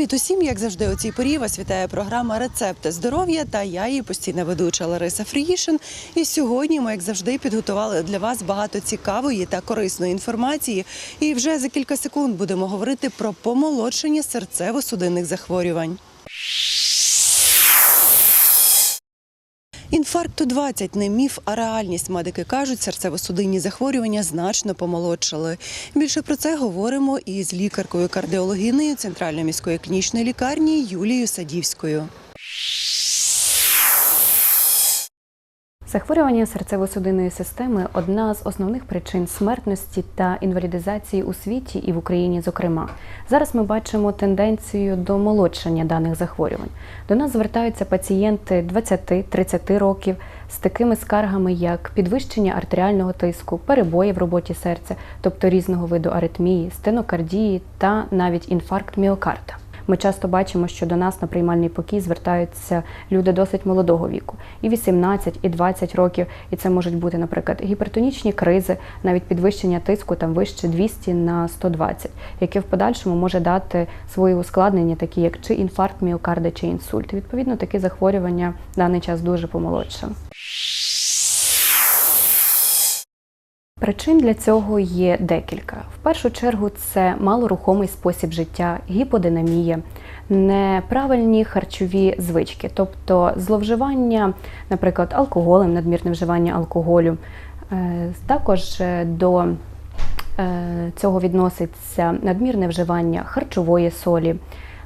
Привіт усім, як завжди, у цій порі вас вітає програма Рецепти здоров'я та я її постійна ведуча Лариса Фріїшин. І сьогодні ми, як завжди, підготували для вас багато цікавої та корисної інформації. І вже за кілька секунд будемо говорити про помолодшення серцево-судинних захворювань. Інфаркту 20 не міф, а реальність. Медики кажуть, серцево-судинні захворювання значно помолодшали. Більше про це говоримо із лікаркою кардіологинею Центральної міської клінічної лікарні Юлією Садівською. Захворювання серцево-судинної системи одна з основних причин смертності та інвалідизації у світі і в Україні, зокрема. Зараз ми бачимо тенденцію до молодшання даних захворювань. До нас звертаються пацієнти 20-30 років з такими скаргами, як підвищення артеріального тиску, перебої в роботі серця, тобто різного виду аритмії, стенокардії та навіть інфаркт міокарда. Ми часто бачимо, що до нас на приймальний покій звертаються люди досить молодого віку, і 18, і 20 років. І це можуть бути, наприклад, гіпертонічні кризи, навіть підвищення тиску там вище 200 на 120, яке в подальшому може дати свої ускладнення, такі як чи інфаркт міокарда, чи інсульт. Відповідно, такі захворювання в даний час дуже помолодшали. Причин для цього є декілька. В першу чергу це малорухомий спосіб життя, гіподинамія, неправильні харчові звички, тобто зловживання, наприклад, алкоголем, надмірне вживання алкоголю. Е, Також е, до е, цього відноситься надмірне вживання харчової солі,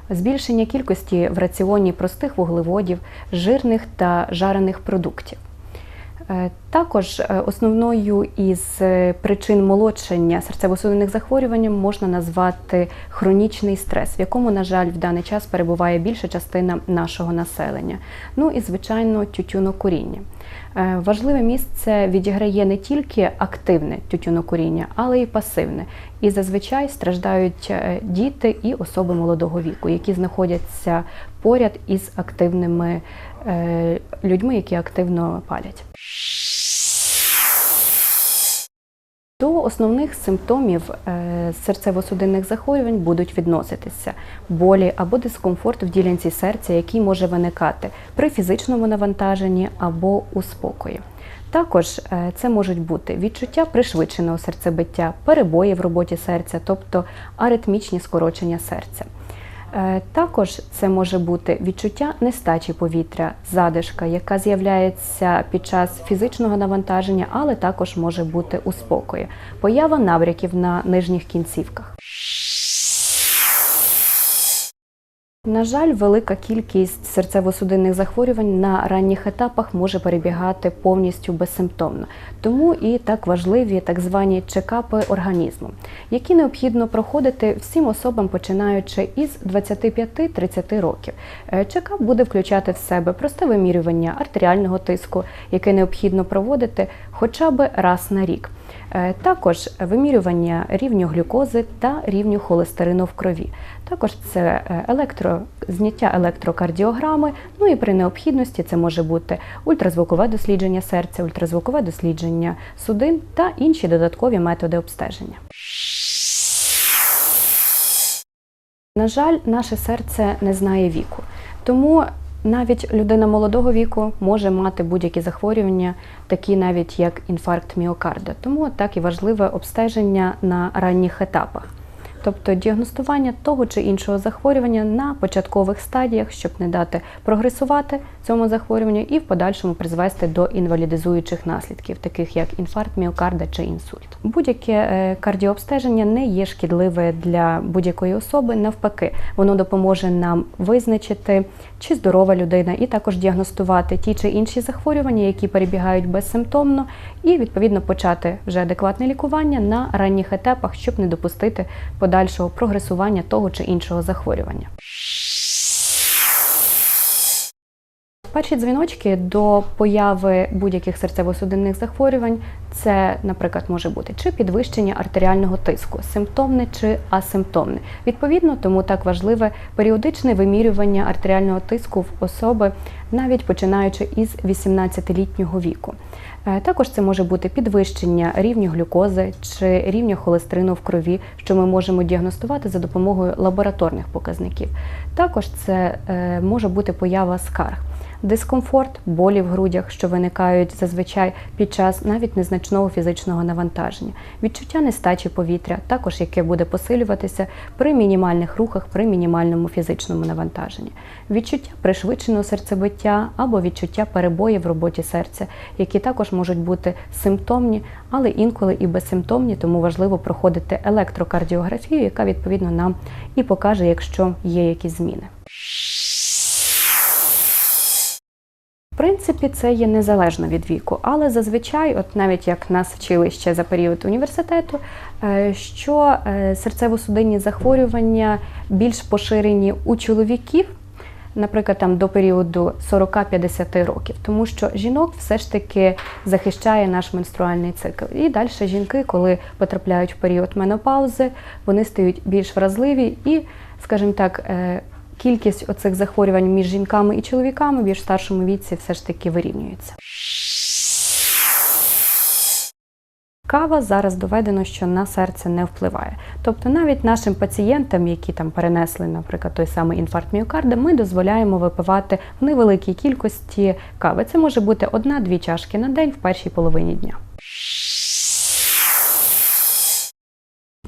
збільшення кількості в раціоні простих вуглеводів, жирних та жарених продуктів. Е, Також е, основною із е, причин молодшення серцево-судинних захворювань можна назвати хронічний стрес, в якому, на жаль, в даний час перебуває більша частина нашого населення. Ну і, звичайно, тютюнокуріння. Важливе місце відіграє не тільки активне тютюнокуріння, але й пасивне. І зазвичай страждають діти і особи молодого віку, які знаходяться поряд із активними людьми, які активно палять. До основних симптомів е, серцево-судинних захворювань будуть відноситися болі або дискомфорт в ділянці серця, який може виникати при фізичному навантаженні або у спокої. Також е, це можуть бути відчуття пришвидшеного серцебиття, перебої в роботі серця, тобто аритмічні скорочення серця. Е, Також це може бути відчуття нестачі повітря, задишка, яка з'являється під час фізичного навантаження, але також може бути у спокої, поява набряків на нижніх кінцівках. На жаль, велика кількість серцево-судинних захворювань на ранніх етапах може перебігати повністю безсимптомно. Тому і так важливі так звані чекапи організму, які необхідно проходити всім особам, починаючи із 25-30 років. Е, Чекап буде включати в себе просте вимірювання артеріального тиску, яке необхідно проводити хоча б раз на рік. Е, Також вимірювання рівню глюкози та рівню холестерину в крові. Також це е, електро, зняття електрокардіограми. Ну і при необхідності це може бути ультразвукове дослідження серця, ультразвукове дослідження судин та інші додаткові методи обстеження. На жаль, наше серце не знає віку, тому навіть людина молодого віку може мати будь-які захворювання, такі навіть як інфаркт міокарда. Тому так і важливе обстеження на ранніх етапах. Тобто діагностування того чи іншого захворювання на початкових стадіях, щоб не дати прогресувати цьому захворюванню і в подальшому призвести до інвалідизуючих наслідків, таких як інфаркт міокарда чи інсульт. Будь-яке е, кардіообстеження не є шкідливе для будь-якої особи. Навпаки, воно допоможе нам визначити, чи здорова людина, і також діагностувати ті чи інші захворювання, які перебігають безсимптомно, і відповідно почати вже адекватне лікування на ранніх етапах, щоб не допустити подальшого прогресування того чи іншого захворювання. Перші дзвіночки до появи будь-яких серцево-судинних захворювань це, наприклад, може бути чи підвищення артеріального тиску, симптомне чи асимптомне. Відповідно, тому так важливе періодичне вимірювання артеріального тиску в особи, навіть починаючи із 18-літнього віку. Е, Також це може бути підвищення рівня глюкози чи рівня холестерину в крові, що ми можемо діагностувати за допомогою лабораторних показників. Також це е, може бути поява скарг. Дискомфорт, болі в грудях, що виникають зазвичай під час навіть незначного фізичного навантаження, відчуття нестачі повітря, також яке буде посилюватися при мінімальних рухах, при мінімальному фізичному навантаженні, відчуття пришвидшеного серцебиття або відчуття перебоїв в роботі серця, які також можуть бути симптомні, але інколи і безсимптомні, тому важливо проходити електрокардіографію, яка відповідно нам і покаже, якщо є якісь зміни. Принципі, це є незалежно від віку, але зазвичай, от навіть як нас вчили ще за період університету, е, що е, серцево-судинні захворювання більш поширені у чоловіків, наприклад, там до періоду 40-50 років, тому що жінок все ж таки захищає наш менструальний цикл. І далі жінки, коли потрапляють в період менопаузи, вони стають більш вразливі і, скажімо так, е, кількість оцих захворювань між жінками і чоловіками в більш старшому віці все ж таки вирівнюється. Кава зараз доведено, що на серце не впливає. Тобто навіть нашим пацієнтам, які там перенесли, наприклад, той самий інфаркт міокарда, ми дозволяємо випивати в невеликій кількості кави. Це може бути одна-дві чашки на день в першій половині дня.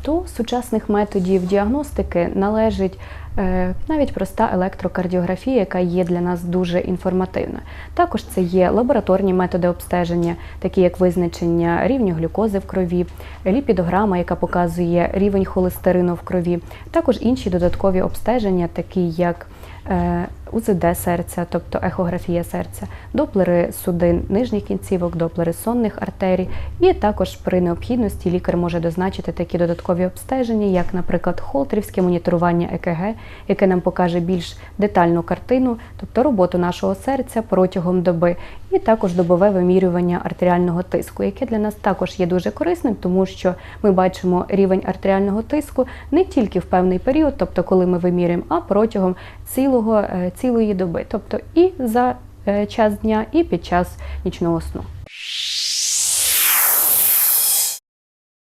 До сучасних методів діагностики належить е, навіть проста електрокардіографія, яка є для нас дуже інформативна. Також це є лабораторні методи обстеження, такі як визначення рівня глюкози в крові, ліпідограма, яка показує рівень холестерину в крові, також інші додаткові обстеження, такі як е, УЗД серця, тобто ехографія серця, доплери судин нижніх кінцівок, доплери сонних артерій, і також при необхідності лікар може дозначити такі додаткові обстеження, як, наприклад, холтерівське моніторування ЕКГ, яке нам покаже більш детальну картину, тобто роботу нашого серця протягом доби, і також добове вимірювання артеріального тиску, яке для нас також є дуже корисним, тому що ми бачимо рівень артеріального тиску не тільки в певний період, тобто коли ми вимірюємо, а протягом цілого, е, цілої доби, тобто і за е, час дня, і під час нічного сну.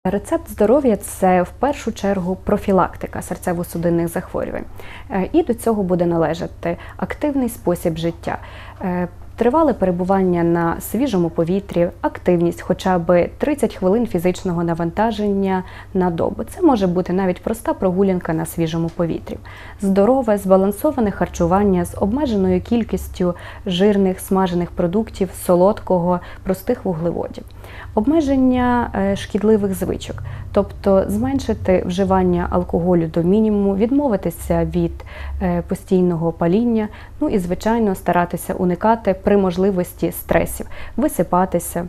Рецепт здоров'я це в першу чергу профілактика серцево-судинних захворювань. Е, І до цього буде належати активний спосіб життя. Тривале перебування на свіжому повітрі, активність хоча б 30 хвилин фізичного навантаження на добу. Це може бути навіть проста прогулянка на свіжому повітрі. Здорове, збалансоване харчування з обмеженою кількістю жирних смажених продуктів, солодкого, простих вуглеводів. Обмеження е, шкідливих звичок, тобто зменшити вживання алкоголю до мінімуму, відмовитися від е, постійного паління, ну і звичайно старатися уникати при можливості стресів, висипатися.